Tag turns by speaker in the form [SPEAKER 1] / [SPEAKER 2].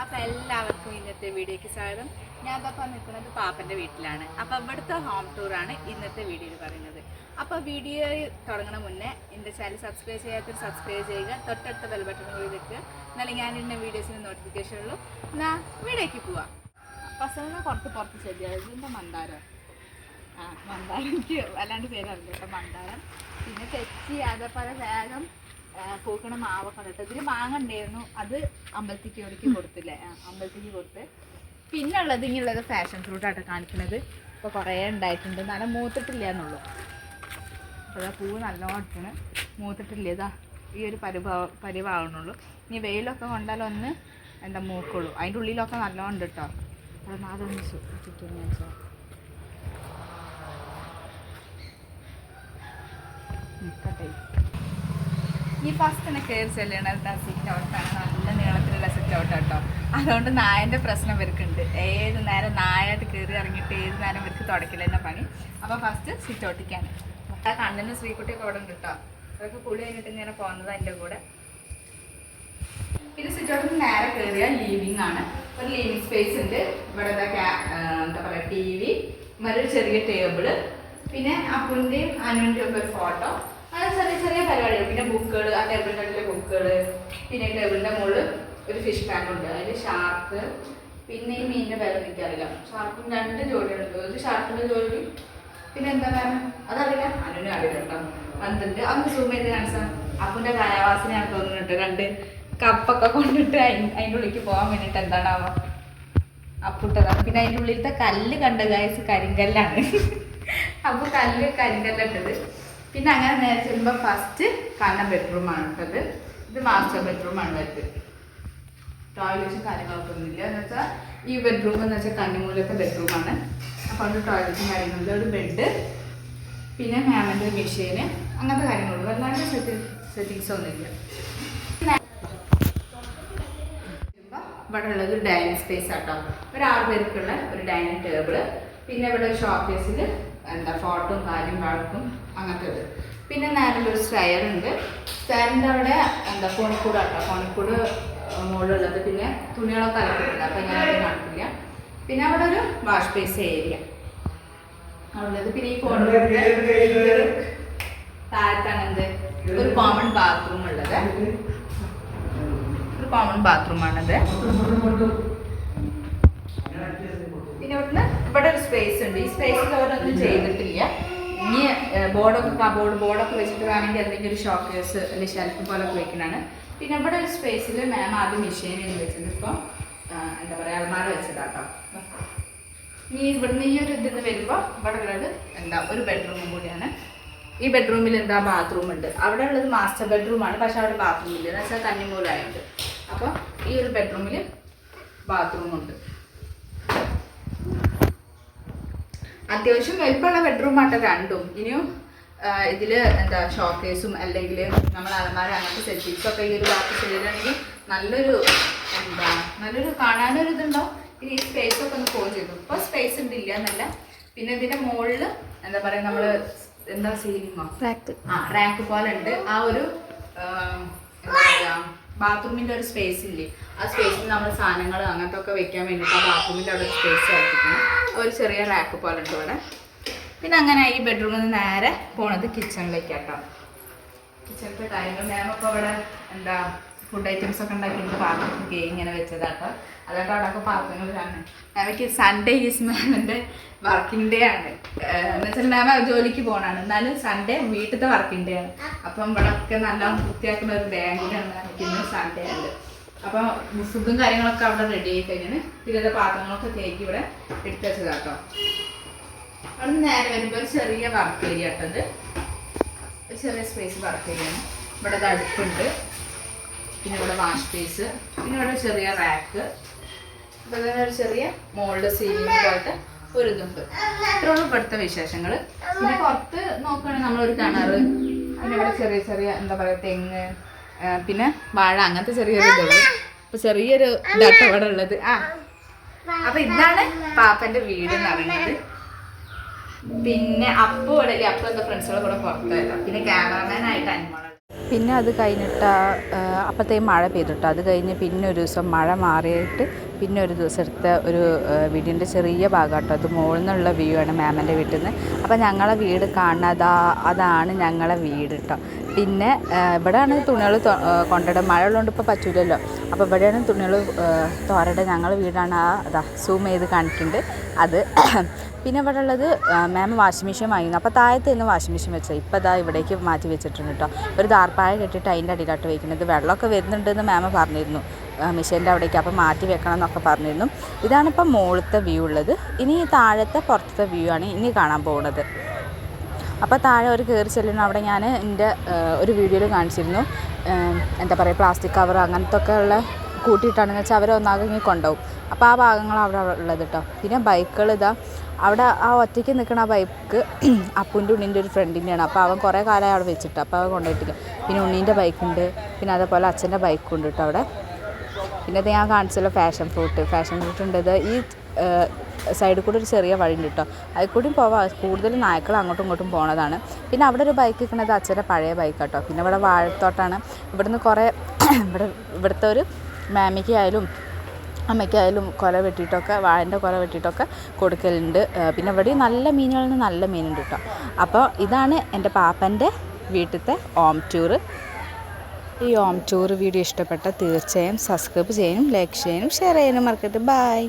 [SPEAKER 1] അപ്പോൾ എല്ലാവർക്കും ഇന്നത്തെ വീഡിയോയ്ക്ക് സ്വാഗതം. ഞാൻ ഇപ്പോൾ നിൽക്കുന്നത് പാപ്പന്റെ വീട്ടിലാണ്. അപ്പോൾ ഇവിടുത്തെ ഹോം ടൂറാണ് ഇന്നത്തെ വീഡിയോയിൽ പറയുന്നത്. അപ്പോൾ വീഡിയോ തുടങ്ങണ മുന്നേ എന്റെ ചാനൽ സബ്സ്ക്രൈബ് ചെയ്യാത്തവർ സബ്സ്ക്രൈബ് ചെയ്യുക തൊട്ടടുത്ത ബെൽ ബട്ടൺ കൂടി വെക്കുക. എന്നാലും ഞാൻ ഇന്ന വീഡിയോസിന് നോട്ടിഫിക്കേഷൻ ഉള്ളൂ. എന്നാൽ വീഡിയോയ്ക്ക് പോവാം. ഫസ്റ്റ് കുറച്ച് പുറത്ത് ശരിയായത് ഇതിന്റെ മന്ദാരം. ആ മന്ദാരം എനിക്ക് വല്ലാണ്ട് പേരറിയില്ല മന്ദാരം. പിന്നെ തെച്ചി അതേപോലെ വേഗം പൂക്കണ മാവൊക്കെ ഉണ്ട് ഇതിൽ മാങ്ങ ഉണ്ടായിരുന്നു. അത് അമ്പലത്തിക്ക് ഒടുക്കി കൊടുത്തില്ലേ? അമ്പലത്തിക്ക് കൊടുത്ത്. പിന്നെ ഉള്ളത് ഇങ്ങനെയുള്ളത് ഫാഷൻ ഫ്രൂട്ടായിട്ട് കാണിക്കുന്നത് ഇപ്പോൾ കുറേ ഉണ്ടായിട്ടുണ്ട്. നല്ല മൂത്തിട്ടില്ല എന്നുള്ളൂ. അപ്പോൾ പൂവ് നല്ലോണം ഇട്ടിന് മൂത്തിട്ടില്ല. ഇതാ ഈ ഒരു പരിഭാവ പരിവാവണുള്ളൂ ഇനി വെയിലൊക്കെ കൊണ്ടാലൊന്ന് എന്താ മൂക്കുള്ളൂ. അതിന്റെ ഉള്ളിലൊക്കെ നല്ലോണം ഉണ്ട് കേട്ടോ അത് അതൊന്ന് ചുറ്റും ഞാൻ വെച്ചാൽ നിൽക്കട്ടെ ഈ ഫസ്റ്റ് തന്നെ കയറി ചെല്ലണത് സിറ്റ് ഔട്ടാണ് നല്ല നീളത്തിലുള്ള സിറ്റ് ഔട്ട് കേട്ടോ അതുകൊണ്ട് നായന്റെ പ്രശ്നം ഇവർക്കുണ്ട്. ഏത് നേരം നായായിട്ട് കയറി ഇറങ്ങിയിട്ട് ഏത് നേരം ഇവർക്ക് തുടക്കില്ല എന്ന പണി അപ്പോൾ ഫസ്റ്റ് സിറ്റ് ഔട്ടിക്കാണ് ആ കണ്ണിന് ശ്രീക്കുട്ടിയൊക്കെ അവിടെ ഉണ്ട് കേട്ടോ അതൊക്കെ കുളി കഴിഞ്ഞിട്ട് ഇങ്ങനെ പോകുന്നത് എന്റെ കൂടെ. പിന്നെ സിറ്റ് ഔട്ടിൽ നേരെ കയറിയ ലീവിങ് ആണ്. ഒരു ലീവിങ് സ്പേസ് ഉണ്ട്. ഇവിടെ എന്താ ആ, പറയുക ടി വി ഒരു ചെറിയ ടേബിൾ പിന്നെ അപ്പുവിന്റെയും അനുവിന്റെയും ഒക്കെ ഒരു ഫോട്ടോ അങ്ങനെ ചെറിയ ചെറിയ പിന്നെ ബുക്കുകൾ ആ ടേബിളിന്റെ അടുത്തുള്ള ബുക്കുകൾ പിന്നെ ടേബിളിന്റെ മുകളിൽ ഒരു ഫിഷ് ടാങ്ക് ഉണ്ട്. അതിൽ ഷാർക്ക് പിന്നെ ഈ മീനിന്റെ പേര് എനിക്കറിയില്ല. ഷാർക്കും രണ്ട് ജോലിയുണ്ട് ഒരു ഷാർക്കിന്റെ ജോലി പിന്നെ എന്താ വേറെ? അതറിയില്ല. അനുവിനെ അറിയില്ല കേട്ടോ. പന്ത്രണ്ട് അന്ന് സൂം ചെയ്ത് കാണിച്ചാൽ അപ്പുന്റെ കാലാവാസനയാണ് തോന്നുന്നുണ്ട് രണ്ട് കപ്പൊക്കെ കൊണ്ടിട്ട് അതിൻ അതിന്റെ ഉള്ളിലേക്ക് പോകാൻ വേണ്ടിയിട്ട് എന്താണാവോ? അപ്പുട്ടതാണ് പിന്നെ അതിന്റെ ഉള്ളിലത്തെ കല്ല് കണ്ട ഗായസ് കരിങ്കല്ലാണ്. അപ്പോൾ കല്ല് കരിങ്കല്ലിട്ടത് പിന്നെ അങ്ങനെ നേരെ ചെല്ലുമ്പോൾ ഫസ്റ്റ് കാണുന്ന ബെഡ്റൂമാണ് ഇട്ടത് ഇത് മാസ്റ്റർ ബെഡ്റൂമാണ് വരുന്നത് ടോയ്ലറ്റും കാര്യങ്ങളൊക്കെ ഒന്നുമില്ല. എന്ന് വെച്ചാൽ ഈ ബെഡ്റൂം എന്ന് വെച്ചാൽ കന്നിമൂലത്തെ ബെഡ്റൂമാണ് അപ്പോൾ അവിടെ ടോയ്ലറ്റും കാര്യങ്ങളില്ല ഒരു ബെഡ് പിന്നെ മാമിന്റെ മെഷീന് അങ്ങനത്തെ കാര്യങ്ങളുള്ളൂ അല്ലാണ്ട് സെറ്റി സെറ്റിങ്സ് ഒന്നുമില്ല ഇവിടെ ഉള്ളത് ഡൈനിങ് സ്പേസ് ആട്ടോ. ഒരു ആറ് പേർക്കുള്ള ഒരു ഡൈനിങ് ടേബിൾ പിന്നെ ഇവിടെ ഷോക്കേസിൽ എന്താ ഫോട്ടോ കാര്യം വഴക്കും അങ്ങനത്തെ ഇത്. പിന്നെ നേരെ ഒരു സ്റ്റയർ ഉണ്ട്. സ്റ്റയറിന്റെ അവിടെ എന്താ കോണിക്കൂട് ആട്ടോ. കോണിക്കൂട് മുകളിലുള്ളത് പിന്നെ തുണികളൊക്കെ അലക്കുന്നുണ്ട് അപ്പം ഞാൻ അത് കാണിക്കില്ല. പിന്നെ അവിടെ ഒരു വാഷ് ബേസ് ഏരിയ. ഉള്ളത് പിന്നെ ഈ കോണിക്കൂടിന്റെ താഴത്താണ് എന്ത്? ഒരു കോമൺ ബാത്റൂം ഉള്ളത്. ഒരു കോമൺ ബാത്റൂമാണത് പിന്നെ ഇവിടെ ഒരു സ്പേസ് ഉണ്ട്. ഈ സ്പേസിൽ അവരൊന്നും ചെയ്തിട്ടില്ല. ഇനി ബോർഡൊക്കെ കബോർഡ് ബോർഡൊക്കെ വെച്ചിട്ട് വേണമെങ്കിൽ എന്തെങ്കിലും ഒരു ഷോക്കേഴ്സ് അല്ലെങ്കിൽ ഷെൽഫ് പോലൊക്കെ വെക്കുന്നതാണ് പിന്നെ ഇവിടെ ഒരു സ്പേസിൽ മാം ആദ്യം മെഷീൻ വെച്ചത് ഇപ്പം എന്താ പറയുക അൽമാര വെച്ചതാട്ടോ. ഇനി ഇവിടുന്ന് ഈ ഒരു ഇതിൽ വരുമ്പോൾ ഇവിടെ ഉള്ളത് എന്താ ഒരു ബെഡ്റൂമും കൂടിയാണ്. ഈ ബെഡ്റൂമിൽ എന്താ ബാത്റൂം ഉണ്ട്. അവിടെ ഉള്ളത് മാസ്റ്റർ ബെഡ്റൂമാണ് പക്ഷെ അവിടെ ബാത്റൂം ഇല്ല. എന്ന് വെച്ചാൽ തന്നിമൂലായുണ്ട് അപ്പോൾ ഈ ഒരു ബെഡ്റൂമിൽ ബാത്റൂം ഉണ്ട് അത്യാവശ്യം വലിപ്പമുള്ള ബെഡ്റൂം ആട്ടോ രണ്ടും. ഇനിയും ഇതിൽ എന്താ ഷോക്കേസും അല്ലെങ്കിൽ നമ്മൾ അലമാര അങ്ങനത്തെ സെറ്റിങ്സും ഒക്കെ ഈ ഒരു ഭാഗത്ത് ചെയ്തിട്ടുണ്ടെങ്കിൽ നല്ലൊരു എന്താ നല്ലൊരു കാണാനൊരു ഇതുണ്ടാവും. ഇനി ഈ സ്പേസ് ഒക്കെ ഒന്ന് ഫോൺ ചെയ്തു. ഇപ്പോൾ സ്പേസ് ഉണ്ട് ഇല്ല എന്നല്ല. പിന്നെ ഇതിന്റെ മുകളിൽ എന്താ പറയുക നമ്മൾ എന്താ സീലിങ്ങോ ആ? റാക്ക് പോലെ ഉണ്ട്. ആ ഒരു ബാത്റൂമിന്റെ ഒരു സ്പേസ് ഇല്ലേ? ആ സ്പേസിൽ നമ്മൾ സാധനങ്ങൾ അങ്ങനത്തെ ഒക്കെ വെക്കാൻ വേണ്ടിയിട്ട് ആ ബാത്റൂമിന്റെ അവിടെ സ്പേസ് ആക്കിയിട്ടുണ്ട് ഒരു ചെറിയ റാക്ക് പോലെ ഉണ്ട് ഇവിടെ. പിന്നെ അങ്ങനെ ഈ ബെഡ്റൂമിൽ നിന്ന് നേരെ പോണത് കിച്ചണിലേക്കാട്ടോ കിച്ചണിലത്തെ കാര്യങ്ങൾ. മാം ഇപ്പോൾ ഇവിടെ എന്താ ഫുഡ് ഐറ്റംസ് ഒക്കെ ഉണ്ടാക്കിയിട്ട് പാത്രത്തിൽ ഇങ്ങനെ വെച്ചതാട്ടോ അതുകൊണ്ട് അവിടെയൊക്കെ പാത്രങ്ങളിലാണ് മാമയ്ക്ക് സൺഡേ ഈസ് മാമിന്റെ വർക്കിംഗ് ഡേ ആണ്. എന്ന് വെച്ചാൽ മാം ജോലിക്ക് പോകണാണ് എന്നാലും സൺഡേ വീട്ടിലത്തെ വർക്കിംഗ് ഡേ ആണ്. അപ്പം ഇവിടെ ഒക്കെ നല്ല വൃത്തിയാക്കുന്ന ഒരു ഡേ ആണ് ഇന്ന് സൺഡേ ഉണ്ട്. അപ്പോൾ ഫുഡും കാര്യങ്ങളൊക്കെ അവിടെ റെഡി ആയി കഴിഞ്ഞാൽ പിന്നെ പാത്രങ്ങളൊക്കെ കേക്ക് ഇവിടെ എടുത്ത് വെച്ചതാട്ടോ അവിടെ നേരെ വരുമ്പോൾ ഒരു ചെറിയ വർക്ക് ഏരിയ കേട്ടത് ചെറിയ സ്പേസ് വർക്ക് ഏരിയ ആണ്. ഇവിടെ അടുപ്പുണ്ട്. പിന്നെ ഇവിടെ വാഷ് സ്പേസ് പിന്നെ ഇവിടെ ചെറിയ റാക്ക് തന്നെ ഒരു ചെറിയ മോൾഡ് സീലിംഗ് പോലത്തെ ഒരു ഇതുണ്ട്. ഇത്രയുള്ള ഇവിടുത്തെ വിശേഷങ്ങൾ പിന്നെ പുറത്ത് നോക്കുകയാണെങ്കിൽ നമ്മളൊരു കിണറ് പിന്നെ ഇവിടെ ചെറിയ ചെറിയ എന്താ പറയുക തെങ്ങ് പിന്നെ വാഴ അങ്ങനത്തെ ചെറിയൊരു ഇതുള്ളൂ അപ്പൊ ചെറിയൊരു ഇതാട്ട് ഇവിടെ ഉള്ളത്. ആ. അപ്പൊ ഇതാണ് പാപ്പന്റെ വീട് എന്ന് പറയുന്നത്. പിന്നെ അപ്പു ഇവിടെ അപ്പു എന്താ ഫ്രണ്ട്സുകളെ കൂടെ പുറത്തായതാ പിന്നെ ക്യാമറമാൻ ആയിട്ട് അനുമോള പിന്നെ അത് കഴിഞ്ഞിട്ട് അപ്പോഴത്തേക്കും മഴ പെയ്തിട്ട്. അത് കഴിഞ്ഞ് പിന്നെ ഒരു ദിവസം മഴ മാറിയിട്ട് പിന്നെ ഒരു ദിവസം എടുത്ത ഒരു വീടിന്റെ ചെറിയ ഭാഗം കേട്ടോ അത് മുകളിൽ നിന്നുള്ള വ്യൂ ആണ് മാമന്റെ വീട്ടിൽ നിന്ന് അപ്പോൾ ഞങ്ങളെ വീട് കാണുന്നത് അതാണ് ഞങ്ങളെ വീട് കേട്ടോ പിന്നെ ഇവിടെയാണ് തുണികൾ കൊണ്ടിടുക മഴ ഉള്ളതുകൊണ്ട് ഇപ്പോൾ പറ്റൂലല്ലോ. അപ്പോൾ ഇവിടെയാണ് തുണികൾ തോരട്ടെ ഞങ്ങളുടെ വീടാണ്. ആ അതാ സൂം ചെയ്ത് കാണിക്കുന്നുണ്ട് അത് പിന്നെ ഇവിടെ ഉള്ളത് മാം വാഷിംഗ് മെഷീൻ വാങ്ങിയിരുന്നു. അപ്പോൾ താഴത്ത് നിന്ന് വാഷിംഗ് മെഷീൻ വെച്ചത്. ഇപ്പോൾ ഇതാ ഇവിടേക്ക് മാറ്റി വെച്ചിട്ടുണ്ട് കേട്ടോ ഒരു ദാർപ്പായ കെട്ടിയിട്ട് അതിന്റെ അടിയിലോട്ട് വയ്ക്കുന്നത് വെള്ളമൊക്കെ വരുന്നുണ്ടെന്ന് മാം പറഞ്ഞിരുന്നു. മെഷീന്റെ അവിടേക്ക്. അപ്പോൾ മാറ്റി വെക്കണം എന്നൊക്കെ പറഞ്ഞിരുന്നു. ഇതാണിപ്പോൾ മുകളിലത്തെ വ്യൂ ഉള്ളത്. ഇനി താഴത്തെ പുറത്തത്തെ വ്യൂ ആണ് ഇനി കാണാൻ പോകുന്നത് അപ്പോൾ താഴെ ഒരു കയറി ചെല്ലുന്ന അവിടെ ഞാൻ എന്റെ ഒരു വീഡിയോയിൽ കാണിച്ചിരുന്നു. എന്താ പറയുക പ്ലാസ്റ്റിക് കവർ അങ്ങനത്തെ ഒക്കെ ഉള്ള കൂട്ടിയിട്ടാണെന്ന് വെച്ചാൽ അവരെ ഒന്നാകെ ഇങ്ങനെ കൊണ്ടുപോകും. അപ്പോൾ ആ ഭാഗങ്ങളാണ് അവിടെ ഉള്ളത് കേട്ടോ പിന്നെ ബൈക്കുകൾ ഇതാ അവിടെ ആ ഒറ്റയ്ക്ക് നിൽക്കുന്ന ആ ബൈക്ക് അപ്പുന്റെ ഉണ്ണിന്റെ ഒരു ഫ്രണ്ടിന്റെയാണ്. അപ്പോൾ അവൻ കുറേ കാലമായി അവിടെ വെച്ചിട്ട് അപ്പോൾ അവൻ കൊണ്ടുപോയിട്ടില്ല പിന്നെ ഉണ്ണീന്റെ ബൈക്കുണ്ട് പിന്നെ അതേപോലെ അച്ഛന്റെ ബൈക്കും ഉണ്ട് കേട്ടോ അവിടെ. പിന്നെ ഇത് ഞാൻ കാണിച്ചല്ലോ ഫാഷൻ ഫ്രൂട്ട്. ഫാഷൻ ഫ്രൂട്ട് ഉണ്ട് ഇത്. ഈ സൈഡിൽ കൂടെ ഒരു ചെറിയ വഴി ഉണ്ട് കേട്ടോ അതിൽ കൂടി പോവാം കൂടുതൽ നായ്ക്കൾ അങ്ങോട്ടും ഇങ്ങോട്ടും പോണതാണ്. പിന്നെ അവിടെ ഒരു ബൈക്ക് നിൽക്കുന്നത് അച്ഛന്റെ പഴയ ബൈക്ക് കേട്ടോ പിന്നെ ഇവിടെ വാഴത്തോട്ടാണ്. ഇവിടുന്ന് കുറേ ഇവിടെ ഇവിടുത്തെ ഒരു മാമിക്കായാലും അമ്മയ്ക്കായാലും കൊല വെട്ടിയിട്ടൊക്കെ വാഴന്റെ കുല വെട്ടിയിട്ടൊക്കെ കൊടുക്കലുണ്ട്. പിന്നെ ഇവിടെ നല്ല മീനുകളിൽ നല്ല മീനുണ്ട് കേട്ടോ. അപ്പോൾ ഇതാണ് എന്റെ പാപ്പന്റെ വീട്ടിലത്തെ ഓം ടൂറ് ഈ ഓം ടൂർ വീഡിയോ ഇഷ്ടപ്പെട്ട തീർച്ചയായും സബ്സ്ക്രൈബ് ചെയ്യാനും ലൈക്ക് ചെയ്യാനും ഷെയർ ചെയ്യാനും മറക്കരുത്. ബൈ